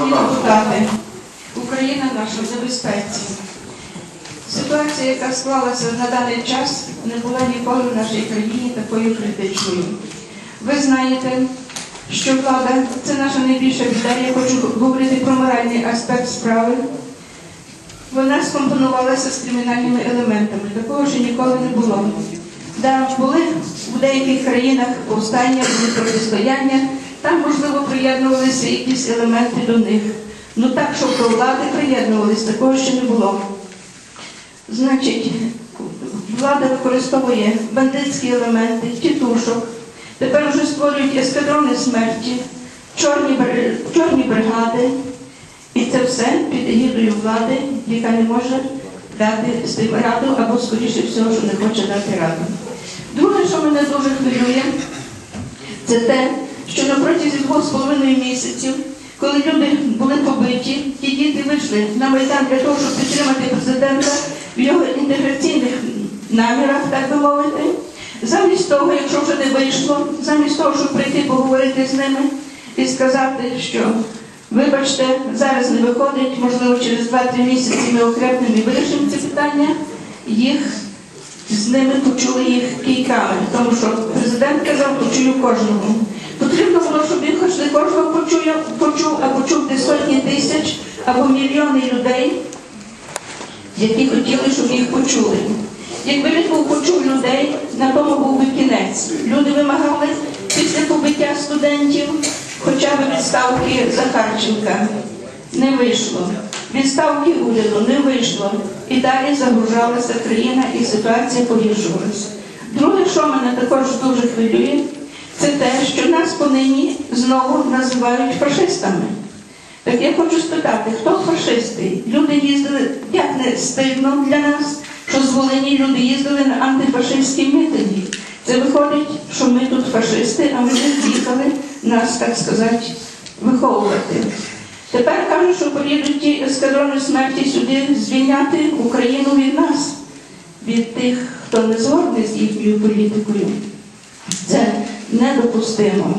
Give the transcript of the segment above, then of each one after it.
Депутати, Україна наша в небезпеці. Ситуація, яка склалася на даний час, не була ніколи в нашій країні такою критичною. Ви знаєте, що влада це наша найбільша біда. Я хочу говорити про моральний аспект справи. Вона скомпонувалася з кримінальними елементами. Такого ще ніколи не було. Да, були в деяких країнах повстання, були протистояння, там, можливо, приєднувалися якісь елементи до них. Ну так, щоб до влади приєднувалися, такого ще не було. Значить, влада використовує бандитські елементи, тітушок. Тепер вже створюють ескадрони смерті, чорні, чорні бригади. І це все під егідою влади, яка не може дати раду або, скоріше всього, що не хоче дати раду. Друге, що мене дуже хвилює, це те, що на протязі двох з половиною місяців, коли люди були побиті, ті діти вийшли на Майдан для того, щоб підтримати президента в його інтеграційних намірах, так би мовити. Замість того, якщо вже не вийшло, замість того, щоб прийти поговорити з ними і сказати, що вибачте, зараз не виходить, можливо, через 2-3 місяці ми окрепнемо і вирішимо ці питання, їх з ними почули їх кійками, тому що президент казав, почую кожного. Кожного почує, почув, а почув десь сотні тисяч або мільйони людей, які хотіли, щоб їх почули. Якби він був почув людей, на тому був би кінець. Люди вимагали після побиття студентів хоча б відставки Захарченка. Не вийшло. Відставки уряду не вийшло. І далі загружалася країна, і ситуація погіршувалася. Друге, що мене також дуже хвилює, що нас понині знову називають фашистами. Так я хочу спитати, хто фашисти? Люди їздили, як не стидно для нас, що з Волині люди їздили на антифашистські мітинги. Це виходить, що ми тут фашисти, а ми не їхали нас, так сказати, виховувати. Тепер кажуть, що поїдуть ті ескадрони смерті сюди звільняти Україну від нас, від тих, хто не згодний з їхньою політикою. Це недопустимо.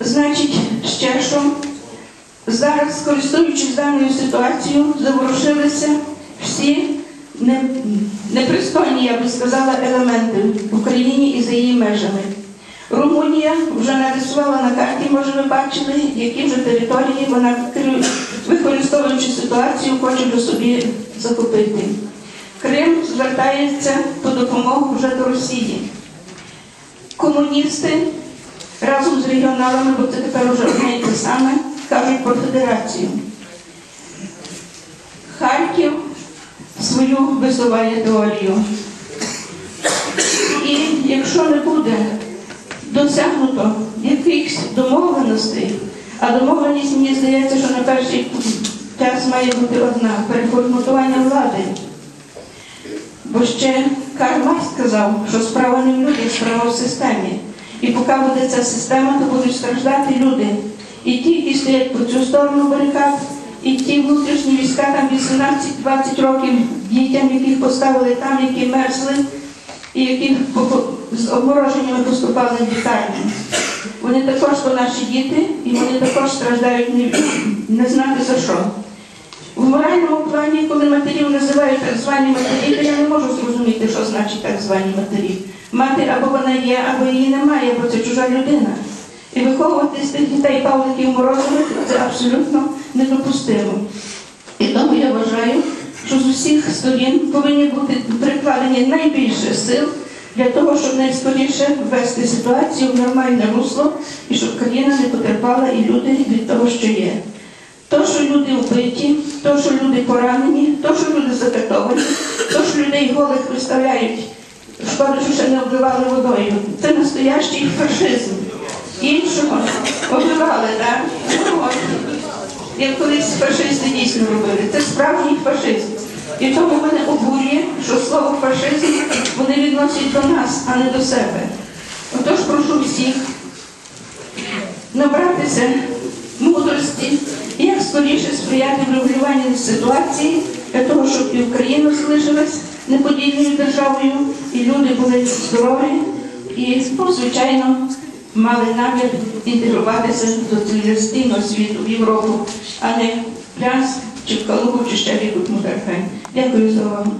Значить, ще що зараз, користуючись даною ситуацією, заворушилися всі непристойні, я би сказала, елементи в Україні і за її межами. Румунія вже нарисувала на карті, може ви бачили, які вже території вона використовуючи ситуацію, хоче до собі захопити. Крим звертається по допомогу вже до Росії. Комуністи разом з регіоналами, бо це тепер вже одне і те саме, кажуть про федерацію. Харків свою висуває теорію. І якщо не буде досягнуто якихось домовленостей, а домовленість, мені здається, що на перший час має бути одна переформатування влади. Бо ще Карл Маркс сказав, що справа не в людях, справа в системі. І поки буде ця система, то будуть страждати люди. І ті, які стоять по цю сторону барикад, і ті внутрішні війська, там 18-20 років дітям, яких поставили там, які мерзли, і по- з обмороженнями поступали в лікарні. Вони також то наші діти, і вони також страждають не знати за що. В моральному плані, коли матерів називають так звані матері, то я не можу зрозуміти, що значить так звані матері. Мати або вона є, або її немає, бо це чужа людина. І виховувати з тих дітей Павликів Морозових це абсолютно недопустимо. І тому я вважаю, що з усіх сторін повинні бути прикладені найбільше сил для того, щоб найскоріше ввести ситуацію в нормальне русло і щоб країна не потерпала і люди від того, що є. То, що люди вбиті, то, що люди поранені, то, що люди закатовані, то, що людей голих виставляють, шкода, що ще не обливали водою. Це настоящий фашизм. Іншого обливали, так? Ну. Як колись фашисти дійсно робили. Це справжній фашизм. І тому мене обурює, що слово фашизм вони відносять до нас, а не до себе. Отож прошу всіх набратися мудрості, як скоріше сприяти врегулюванню ситуації для того, щоб і Україна залишилась неподільною державою, і люди були здорові, і, ну, звичайно, мали намір інтегруватися до цивілізаційного світу в Європу, а не Брянськ, чи в Калугу, чи ще в яку Дякую за увагу.